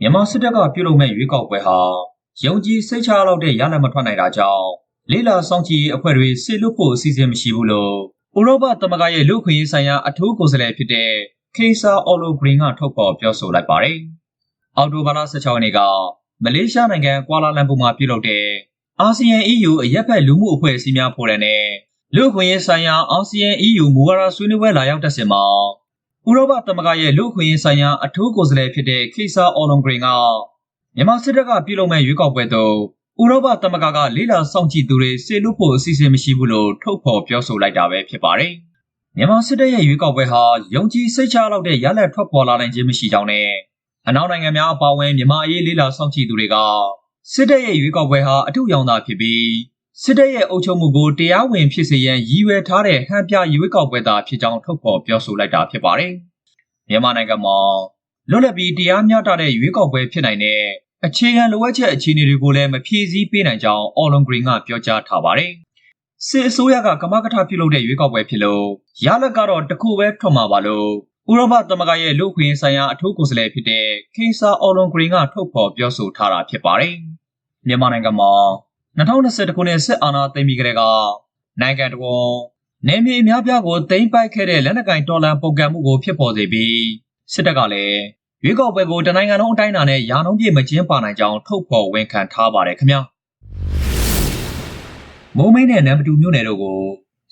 မြန်မာစစ်တပ်ကပြုလုပ်မဲ့ရွေးကောက်ပွဲဟာယုံကြည်စိတ်ချရလောက်တဲ့ရလဒ်မထွက်နိုင်တာကြောင့်လေးလာစောင့်ကြည့်ရေးအဖွဲ့တွေဆေလွတ်ဖို့အစီအစဉ်မရှိဘူးလို့ဥရောပသမဂ္ဂရဲ့လူ့အခွင့်အရေးဆိုင်ရာအထူးကိုယ်စားလှယ်ဖြစ်တဲ့ခေဆာအော်လိုဂရင်းကထုတ်ဖော်ပြောဆိုလိုက်ပါတယ်။အော်တိုဘာလ16ရက်နေ့ကမလေးရှားနိုင်ငံကွာလာလမ်ပူမှာပြုလုပ်တဲ့အာဆီယံ EU အရက်ဖက်လူမှုအဖွဲ့အစည်းများဖော်တယ်နဲ့လူ့အခွင့်အရေးဆိုင်ရာအာဆီယံ EU မူဝါဒဆွေးနွေးပွဲလာရောက်တဲ့ဆင်မှာ ဥရောပသမဂ္ဂရဲ့လူ့အခွင့်အရေးဆိုင်ရာအထူးကိုယ်စားလှယ်ဖြစ်တဲ့ခေဆာအော်လွန်ဂရင်းကမြန်မာစစ်တပ်ကပြုလုပ်မဲ့ရွေးကောက်ပွဲသို့ဥရောပသမဂ္ဂကလေးလာစောင့်ကြည့်သူတွေစေလွတ်ဖို့အစီအစဉ်မရှိဘူးလို့ထုတ်ဖော်ပြောဆိုလိုက်တာပဲဖြစ်ပါတယ်။မြန်မာစစ်တပ်ရဲ့ရွေးကောက်ပွဲဟာယုံကြည်စိတ်ချလောက်တဲ့ရလဒ်ထွက်ပေါ်လာနိုင်ခြင်းမရှိကြောင်းနဲ့အနောက်နိုင်ငံများအပါအဝင်မြန်မာအရေးလေးလာစောင့်ကြည့်သူတွေကစစ်တပ်ရဲ့ရွေးကောက်ပွဲဟာအထူးရောင်သာဖြစ်ပြီး စစ်တပ်ရဲ့အုပ်ချုပ်မှုကိုတရားဝင်ဖြစ်စေရန်ရည်ရွယ်ထားတဲ့ဟန်ပြရွေးကောက်ပွဲသာဖြစ်ကြောင်းထုတ်ဖော်ပြောဆိုလိုက်တာဖြစ်ပါတယ်။မြန်မာနိုင်ငံမှာလွတ်လပ်ပြီးတရားမျှတတဲ့ရွေးကောက်ပွဲဖြစ်နိုင်တဲ့အခြေခံလိုအပ်ချက်အခြေအနေတွေကိုလည်းမဖြည့်ဆည်းပေးနိုင်ကြောင်းအော်လွန်ဂရင်းကပြောကြားထားပါတယ်။စစ်အစိုးရကကမကထပြုလုပ်တဲ့ရွေးကောက်ပွဲဖြစ်လို့ရလဒ်ကတော့တစ်ခုပဲထွက်မှာပါလို့ဥရောပသမဂ္ဂရဲ့လူ့အခွင့်အရေးဆိုင်ရာအထူးကိုယ်စားလှယ်ဖြစ်တဲ့ခေဆာအော်လွန်ဂရင်းကထုတ်ဖော်ပြောဆိုထားတာဖြစ်ပါတယ်။မြန်မာနိုင်ငံမှာ 2021ခုနှစ်စစ်အာဏာသိမ်းပြီးကတည်းကနိုင်ငံတော်နေမြေအများပြားကိုသိမ်းပိုက်ခဲ့တဲ့လက်နက်ကင်တော်လှန်ပုန်ကန်မှုကိုဖြစ်ပေါ်စေပြီးစစ်တပ်ကလည်းရွေးကောက်ပွဲကိုတနိုင်ငံလုံးအတိုင်းအတာနဲ့ရာနှုန်းပြည့်မကျင်းပနိုင်ကြောင်းထုတ်ဖော်ဝန်ခံထားပါတယ်ခင်ဗျာမုံမိတ်နဲ့နံပါတ်2မြို့နယ်တို့ကို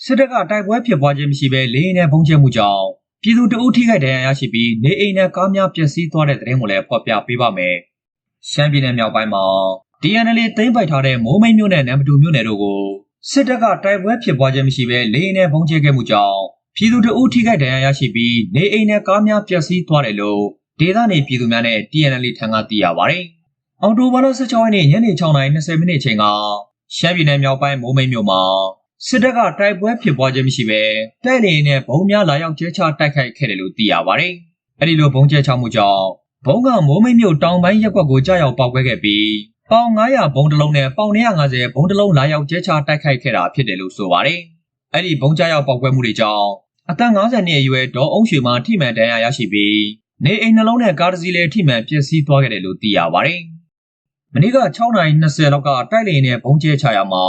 စစ်တပ်ကတိုက်ပွဲဖြစ်ပွားခြင်းမရှိဘဲလေရင်နဲ့ပုံကျဲမှုကြောင့်ပြည်သူတအုပ်ထိခိုက်ဒဏ်ရာရရှိပြီးနေအိမ်နဲ့ကားများပျက်စီးသွားတဲ့တဲ့ရင်ကိုလည်းဖော်ပြပေးပါမယ်ရှမ်းပြည်နယ်မြောက်ပိုင်းမှာ DNL သိမ်းပိုက်ထားတဲ့မိုးမိတ်မြို့နယ်နံပါတ်2မြို့နယ်တို့ကိုစစ်တပ်ကတိုက်ပွဲဖြစ်ပွားခြင်းမရှိဘဲလေရင်နဲ့ပုံကျဲခဲ့မှုကြောင့်ပြည်သူတအုပ်ထိခိုက်ဒဏ်ရာရရှိပြီးနေအိမ်နဲ့ကားများပျက်စီးသွားတယ်လို့ဒေသနေပြည်သူများနဲ့ TNL ထံကသိရပါဗျ။အော်တိုဘာလ16ရက်နေ့ညနေ6:20မိနစ်အချိန်ကရှမ်းပြည်နယ်မြောက်ပိုင်းမိုးမိတ်မြို့မှာစစ်တပ်ကတိုက်ပွဲဖြစ်ပွားခြင်းမရှိဘဲတိုက်လေနဲ့ဘုံများလာရောက်ကျဲချတိုက်ခိုက်ခဲ့တယ်လို့သိရပါဗျ။အဲဒီလိုဘုံကျဲချမှုကြောင့်ဘုံကမိုးမိတ်မြို့တောင်ပိုင်းရပ်ကွက်ကိုကြားရောက်ပေါက်ကွဲခဲ့ပြီး ပေါင်900ဘုံတစ်လုံးနဲ့ပေါင်150ဘုံတစ်လုံးလာရောက်ကျဲချတိုက်ခိုက်ခဲ့တာဖြစ်တယ်လို့ဆိုပါတယ်။အဲ့ဒီဘုံကြားရောက်ပေါက်ကွဲမှုတွေကြောင့်အသက်50နှစ်အရွယ်ဒေါ်အုံးရွှေမှာထိမှန်ဒဏ်ရာရရှိပြီးနေအိမ်နှလုံးနဲ့ကားတစ်စီးလည်းထိမှန်ပျက်စီးသွားခဲ့တယ်လို့သိရပါတယ်။မနေ့က6:20လောက်ကတိုက်လေနဲ့ဘုံကျဲချရာမှာ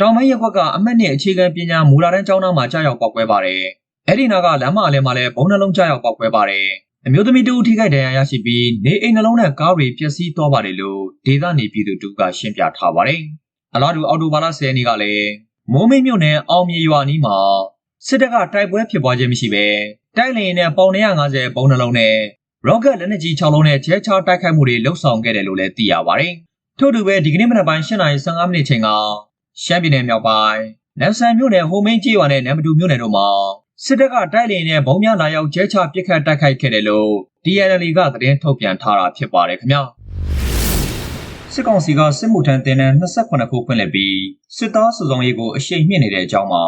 တောင်ပိုင်းရပ်ကွက်ကအမတ်နဲ့အခြေခံပညာမူလာတန်းကျောင်းသားမှာကြားရောက်ပေါက်ကွဲပါတယ်။အဲ့ဒီနာကလမ်းမလည်းမှာလည်းဘုံနှလုံးကြားရောက်ပေါက်ကွဲပါတယ်။ အမျိုးသမီးတူထိခိုက်ဒဏ်ရာရရှိပြီးနေအိမ်နှလုံးနဲ့ကားတွေပျက်စီးသွားပါတယ်လို့ဒေသနေပြည်သူတူကရှင်းပြထားပါတယ်။အလားတူအော်တိုဘာလ10ရက်နေ့ကလည်းမိုးမိတ်မြို့နယ်အောင်မြေရွာနီးမှာစစ်တပ်ကတိုက်ပွဲဖြစ်ပွားခြင်းမရှိဘဲတိုက်လေနဲ့ပေါင်150ဘုံနှလုံးနဲ့ရော့ကက်လက်နက်ကြီး6လုံးနဲ့ကျဲချတိုက်ခိုက်မှုတွေလှုပ်ဆောင်ခဲ့တယ်လို့လည်းသိရပါတယ်။ထို့တူပဲဒီကနေ့မနက်ပိုင်း8:15မိနစ်ချိန်ကရှမ်းပြည်နယ်မြောက်ပိုင်းနမ်ဆန်မြို့နယ်ဟိုမင်းကျေးရွာနဲ့နမ်မတူမြို့နယ်တို့မှာ စစ်တပ်ကတိုက်လေနဲ့ဘုံများလာရောက်ကျဲချပစ်ခတ်တိုက်ခိုက်ခဲ့တယ်လို့ DNL ကသတင်းထုတ်ပြန်ထားတာဖြစ်ပါတယ်ခင်ဗျာ။စစ်ကောင်စီကစစ်မှုထမ်းတင်တဲ့28ခုဖွင့်လှစ်ပြီးစစ်သားစုဆောင်ရေးကိုအရှိန်မြင့်နေတဲ့အကြောင်းမှာ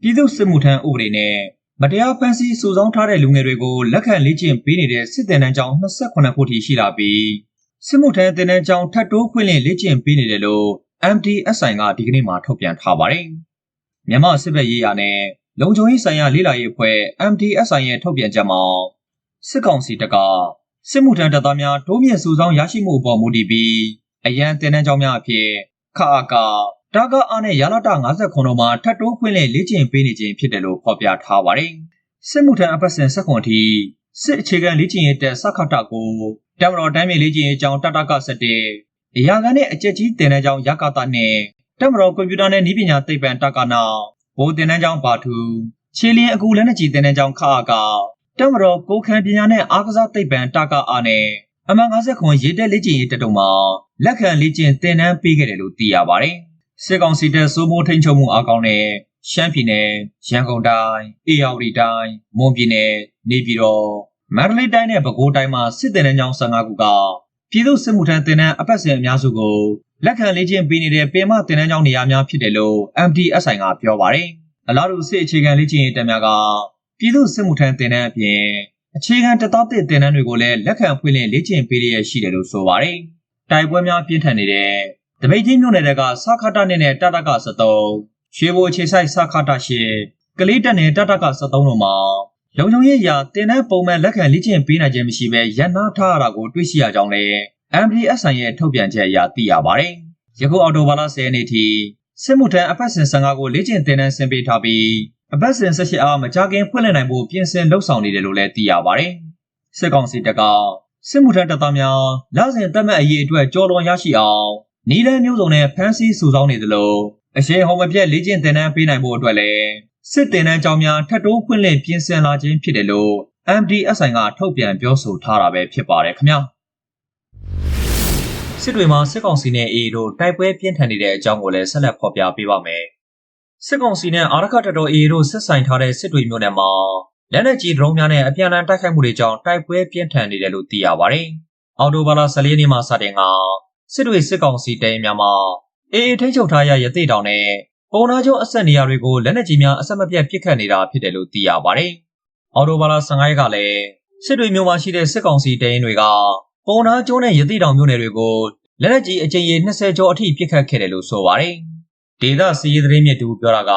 ပြည်သူ့စစ်မှုထမ်းဥပဒေနဲ့မတရားဖန်ဆီးစုဆောင်းထားတဲ့လူငယ်တွေကိုလက်ခံလေ့ကျင့်ပေးနေတဲ့စစ်တပ်တန်းကျောင်း28ခုထိရှိလာပြီးစစ်မှုထမ်းတင်တန်းကျောင်းထပ်တိုးဖွင့်လှစ်လေ့ကျင့်ပေးနေတယ်လို့ MDSI ကဒီကနေ့မှထုတ်ပြန်ထားပါတယ်။မြန်မာစစ်ဘက်ရေးရာနဲ့ လုံခြုံရေးဆိုင်ရာလေ့လာရေးအဖွဲ့ MDSI ရဲ့ထုတ်ပြန်ချက်မှာစစ်ကောင်စီတပ်ကစစ်မှုထမ်းတပ်သားများတိုးမြင့်စုဆောင်းရရှိမှုအပေါ်မူတည်ပြီးအရန်တင်တန်းကျောင်းများအဖြစ်ခအကာတာကအားနဲ့ရလာတာ59ခုမှာထပ်တိုးခွင့်နဲ့လေ့ကျင့်ပေးနေခြင်းဖြစ်တယ်လို့ဖော်ပြထားပါတယ်။စစ်မှုထမ်းအပတ်စဉ်စက္ကွန်ထိစစ်အခြေခံလေ့ကျင့်ရေးတက်စခတကိုတမတော်တမ်းမြေလေ့ကျင့်ရေးကျောင်းတတက17အရာခံနဲ့အကျက်ကြီးတင်တဲ့ကျောင်းရကတာနဲ့တမတော်ကွန်ပျူတာနဲ့နည်းပညာသိပ္ပံတကနာ ဘိုးတင်တဲ့ကျောင်းပါထူခြေလင်းအကူလက်နက်ကြီးတင်တဲ့ကျောင်းခအကတမတော်ကိုခံပညာနဲ့အားကစားသိပ္ပံတကအားနဲ့အမှန်50ခွန်ရေးတက်လေ့ကျင့်ရေးတက်တုံမှာလက်ခံလေ့ကျင့်သင်တန်းပေးခဲ့တယ်လို့သိရပါတယ်။စစ်ကောင်စီတပ်စိုးမိုးထိန်ချုပ်မှုအကောင်းနဲ့ရှမ်းပြည်နယ်၊ရန်ကုန်တိုင်း၊အေရဝတီတိုင်း၊မွန်ပြည်နယ်၊နေပြည်တော်၊မန္တလေးတိုင်းနဲ့ပဲခူးတိုင်းမှာစစ်တပ်တန်းကျောင်း15ခုကပြည်သူ့စစ်မှုထမ်းတင်တန်းအပတ်စဉ်အများစုကို လက်ခံလေ့ကျင့်ပေးနေတဲ့ပင်မတင်တန်းကျောင်းနေရာများဖြစ်တယ်လို့ MDSI ကပြောပါတယ်။အလားတူစစ်အခြေခံလေ့ကျင့်ရေးတပ်များကပြည်သူ့စစ်မှုထမ်းတင်တန်းအပြင်အခြေခံတပ်သားတင်တန်းတွေကိုလည်းလက်ခံဖွင့်လှစ်လေ့ကျင့်ပေးရရှိတယ်လို့ဆိုပါတယ်။တိုက်ပွဲများပြင်းထန်နေတဲ့တပိတ်ချင်းမြို့နယ်ကစခတာနဲ့နဲ့တတက73ရွှေဘိုခြေဆိုင်စခတာရှိကလေးတက်နဲ့တတက73တို့မှာလုံခြုံရေးအရာတင်တဲ့ပုံမှန်လက်ခံလေ့ကျင့်ပေးနိုင်ခြင်းမရှိဘဲရန်နာထားရတာကိုတွေ့ရှိရကြောင်းလည်း MDSN ရဲ့ထုတ်ပြန်ချက်အရသိရပါတယ်။ယခုအော်တိုဘာလ10ရက်နေ့ထိစစ်မှုထမ်းအပတ်စဉ်15ကိုလေ့ကျင့်သင်တန်းဆင်းပေးထားပြီးအပတ်စဉ်18အားမကြခင်ဖွင့်လှစ်နိုင်ဖို့ပြင်ဆင်လှုပ်ဆောင်နေတယ်လို့လည်းသိရပါတယ်။စစ်ကောင်စီတပ်ကစစ်မှုထမ်းတပ်သားများလစဉ်တက်မှတ်အရေးအတွက်ကြော်လွန်ရရှိအောင်နီလန်းမျိုးစုံနဲ့ဖမ်းဆီးစုဆောင်းနေသလိုအရှိန်ဟုံမပြတ်လေ့ကျင့်သင်တန်းပေးနိုင်ဖို့အတွက်လည်းစစ်တင်တန်းကြောင်းများထပ်တိုးဖွင့်လှစ်ပြင်ဆင်လာခြင်းဖြစ်တယ်လို့ MDSI ကထုတ်ပြန်ပြောဆိုထားတာပဲဖြစ်ပါတယ်ခင်ဗျာ စစ်တွေမှာစစ်ကောင်စီနဲ့ AA တို့တိုက်ပွဲပြင်းထန်နေတဲ့အကြောင်းကိုလည်းဆက်လက်ဖော်ပြပေးပါမယ်စစ်ကောင်စီနဲ့အာရခတပ်တော် AA တို့ဆက်ဆိုင်ထားတဲ့စစ်တွေမြို့နယ်မှာလက်နက်ကြီးဒရုန်းများနဲ့အပြန်အလှန်တိုက်ခိုက်မှုတွေကြောင့်တိုက်ပွဲပြင်းထန်နေတယ်လို့သိရပါတယ်အော်တိုဘာလ14ရက်နေ့မှာစတင်ကစစ်တွေစစ်ကောင်စီတပ်များမှာအေအေထိန်းချုပ်ထားရရသေးတောင်နဲ့ပုံနာကျုံအဆက်နေရာတွေကိုလက်နက်ကြီးများအဆက်မပြတ်ပစ်ခတ်နေတာဖြစ်တယ်လို့သိရပါတယ်။အော်တိုဘာလ15ရက်ကလည်းစစ်တွေမြို့မှာရှိတဲ့စစ်ကောင်စီတပ်ရင်းတွေက ပုံနာကျုံနဲ့ ရသေးတောင်မြို့နယ်တွေကို လက်နက်ကြီးအကြိမ်ရေ20ကျော်အထိ ပစ်ခတ်ခဲ့တယ်လို့ ဆိုပါတယ်။ဒေသစီးရီးသတင်းမြစ်တူပြောတာက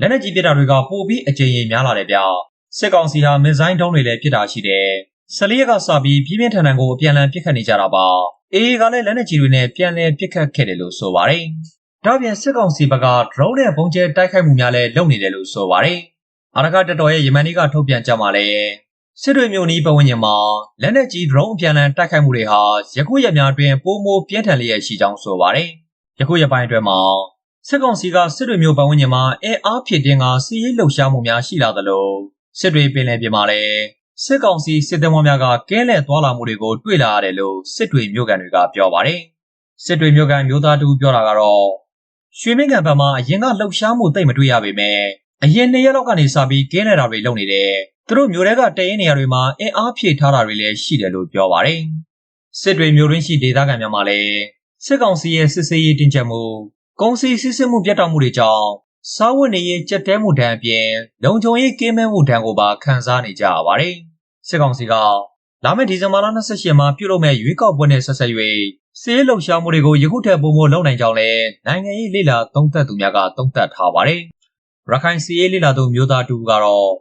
လက်နက်ကြီးပစ်တာတွေက ပိုပြီး အကြိမ်ရေများလာတယ်ဗျ။စစ်ကောင်စီဟာ မစ်ဇိုင်းတုံးတွေလည်း ပစ်တာရှိတယ်။ဆလီရက်ကစပြီး ပြင်းပြင်းထန်ထန်ကို အပြန်အလှန် ပစ်ခတ်နေကြတာပါ။အေးကလည်း လက်နက်ကြီးတွေနဲ့ ပြန်လည်ပစ်ခတ်ခဲ့တယ်လို့ ဆိုပါတယ်။ဒါ့ပြင် စစ်ကောင်စီဘက်က drone နဲ့ပုံကျဲတိုက်ခိုက်မှုများလည်း လုပ်နေတယ်လို့ ဆိုပါတယ်။အာရကတတော်ရဲ့ ယမန်နီကထုတ်ပြန်ကြမှာလည်း စစ်တွေမျိုးနီးပဝန်းကျင်မှာလက်နက်ကြီး drone အပြန်အလှန်တိုက်ခိုက်မှုတွေဟာယခုရက်များတွင်ပိုမိုပြင်းထန်လျက်ရှိကြောင်းဆိုပါတယ်။ယခုရက်ပိုင်းအတွင်းမှာစစ်ကောင်စီကစစ်တွေမျိုးပဝန်းကျင်မှာအဲအားဖြစ်တင်ကစီးရေးလှုပ်ရှားမှုများရှိလာသလိုစစ်တွေပင်လယ်ပြင်မှာလည်းစစ်ကောင်စီစစ်သည်များကကဲလဲသွားလာမှုတွေကိုတွေ့လာရတယ်လို့စစ်တွေမျိုးကန်တွေကပြောပါတယ်။စစ်တွေမျိုးကန်မျိုးသားတူပြောတာကတော့ရွှေမင်းကန်ဘက်မှာအရင်ကလှုပ်ရှားမှုတိတ်မတွေ့ရပေမဲ့အရင်နှစ်ရက်လောက်ကနေစပြီးကဲလဲတာတွေလုပ်နေတယ်။ သူတို့မျိုးတွေကတရင်နေရာတွေမှာအင်အားဖြည့်ထားတာတွေလည်းရှိတယ်လို့ပြောပါတယ်။စစ်တွေမျိုးရင်းရှိဒေသခံများမှာလည်းစစ်ကောင်စီရဲ့စစ်ဆေးရေးတင်ကြမှုကုန်စည်စစ်စစ်မှုပြတ်တောက်မှုတွေကြောင့်စားဝတ်နေရေးကြက်တဲမှုတန်းအပြင်လုံခြုံရေးကင်းမဲ့မှုတန်းကိုပါခံစားနေကြရပါတယ်။စစ်ကောင်စီကလာမယ့်ဒီဇင်ဘာလ28ရက်မှာပြုလုပ်မဲ့ရွေးကောက်ပွဲနဲ့ဆက်ဆက်၍စီးလှုပ်ရှားမှုတွေကိုယခုထက်ပိုမိုလုပ်နိုင်ကြောင်းလည်းနိုင်ငံရေးလေလာသုံးသပ်သူများကသုံးသပ်ထားပါတယ်။ရခိုင်စီးရေးလေလာသူမျိုးသားတူကတော့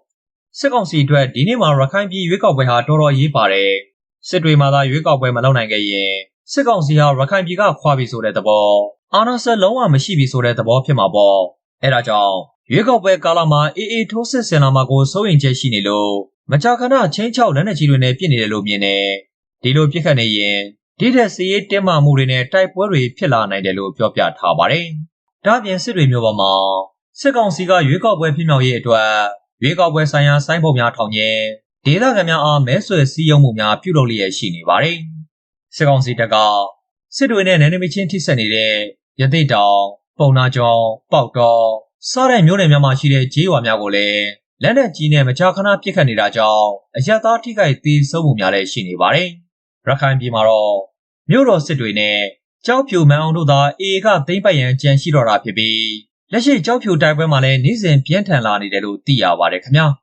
စစ်ကောင်စီအတွက်ဒီနေ့မှာရခိုင်ပြည်ရွေးကောက်ပွဲဟာတော်တော်ရေးပါတယ်။စစ်တွေမှာသာရွေးကောက်ပွဲမလုပ်နိုင်ခဲ့ရင်စစ်ကောင်စီဟာရခိုင်ပြည်ကခွာပြီဆိုတဲ့သဘောအာဏာဆက်လုံးဝမရှိပြီဆိုတဲ့သဘောဖြစ်မှာပေါ့။အဲဒါကြောင့်ရွေးကောက်ပွဲကာလမှာအေးအေးထိုးစစ်ဆင်လာမှာကိုစိုးရင်ချက်ရှိနေလို့မကြာခဏချင်းချောက်လက်နက်ကြီးတွေနဲ့ပြစ်နေတယ်လို့မြင်တယ်။ဒီလိုပြစ်ခတ်နေရင်ဒီတဲ့စီရေးတင်းမာမှုတွေနဲ့တိုက်ပွဲတွေဖြစ်လာနိုင်တယ်လို့ပြောပြထားပါတယ်။ဒါ့အပြင်စစ်တွေမျိုးပေါ်မှာစစ်ကောင်စီကရွေးကောက်ပွဲဖြစ်မြောက်ရေးအတွက် ရွေးကောက်ပွဲဆိုင်ရာစိုင်းပုံများထောင်ကျင်းဒေသခံများအားမဲဆွယ်စည်းရုံးမှုများပြုလုပ်လျက်ရှိနေပါတယ်။စစ်ကောင်စီတပ်ကစစ်တွေနဲ့နယ်နိမိတ်ချင်းထိစပ်နေတဲ့ရသိတောင်ပုံနာကျော်ပေါက်တော်စားတဲ့မျိုးနယ်များမှာရှိတဲ့ဂျေးရွာများကိုလည်းလက်နက်ကြီးနဲ့မကြာခဏပစ်ခတ်နေတာကြောင့်အရက်သားထိခိုက်သေးဆုံးမှုများလည်းရှိနေပါတယ်။ရခိုင်ပြည်မှာတော့မြို့တော်စစ်တွေနဲ့ကြောက်ဖြူမန်းအောင်တို့သာအေကသိမ့်ပိုက်ရန်ကြံရှိတော့တာဖြစ်ပြီး လက်ရှိကြောက်ဖြူတိုက်ပွဲမှာလည်းနေ့စဉ်ပြင်းထန်လာနေတယ်လို့သိရပါတယ်ခင်ဗျာ။